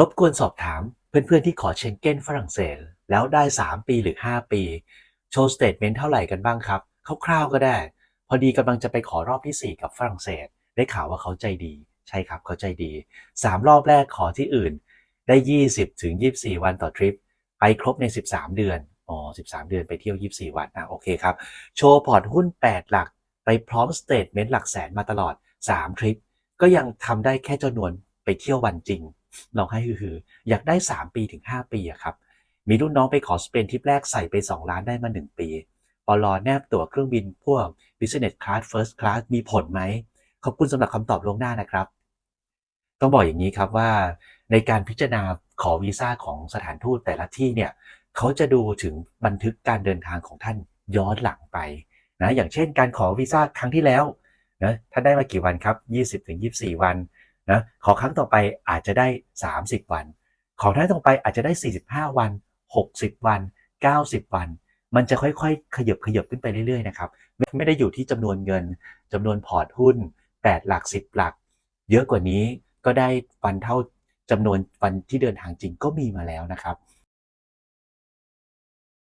รบกวนสอบถามเพื่อนๆที่ขอเชงเก้นฝรั่งเศส แล้วได้ 3 ปีหรือ 5 ปี โชว์สเตทเมนต์เท่าไหร่กันบ้างครับคร่าวๆก็ได้ พอดีกำลังจะไปขอรอบที่ 4 กับฝรั่งเศส ได้ข่าวว่าเขาใจดี ใช่ครับเขาใจดี 3 รอบแรกขอที่อื่น ได้ 20ถึง24 วันต่อทริป ไปครบใน 13 เดือนอ๋อ13 เดือนไปเที่ยว 24 วันอะโอเคครับ โชว์พอร์ตหุ้น 8 หลัก ไปพร้อมสเตทเมนต์หลักแสนมาตลอด 3 ทริป ก็ยังทำได้แค่จำนวนไปเที่ยววันจริง ลองให้ฮือๆอยากได้ 3 ปีถึง 5 ปีอะครับ มีรุ่นน้องไปขอสเปนทริปแรกใส่ไป 2 ล้านได้มา 1 ปีปลอแนบตั๋วเครื่องบินพวก Business Class First Class มีผลไหม ขอบคุณสำหรับคำตอบลงหน้านะครับ ต้องบอกอย่างนี้ครับว่าในการพิจารณาขอวีซ่าของสถานทูตแต่ละที่เนี่ยเขาจะดูถึงบันทึกการเดินทางของท่านย้อนหลังไปนะอย่างเช่นการขอวีซ่าครั้งที่แล้วนะท่านได้มากี่วันครับ 20-24 วัน นะขอครั้งต่อไปอาจจะได้ 30 วัน ขอครั้งต่อไปอาจจะได้ 45 วัน 60 วัน 90 วัน มันจะค่อยๆ ขยบขยบขึ้นไปเรื่อยๆนะครับไม่ได้อยู่ที่จำนวนเงินจำนวนพอร์ตหุ้น 8 หลัก 10 หลัก เยอะกว่านี้ก็ได้วันเท่าจำนวนวันที่เดินทางจริงก็มีมาแล้วนะครับ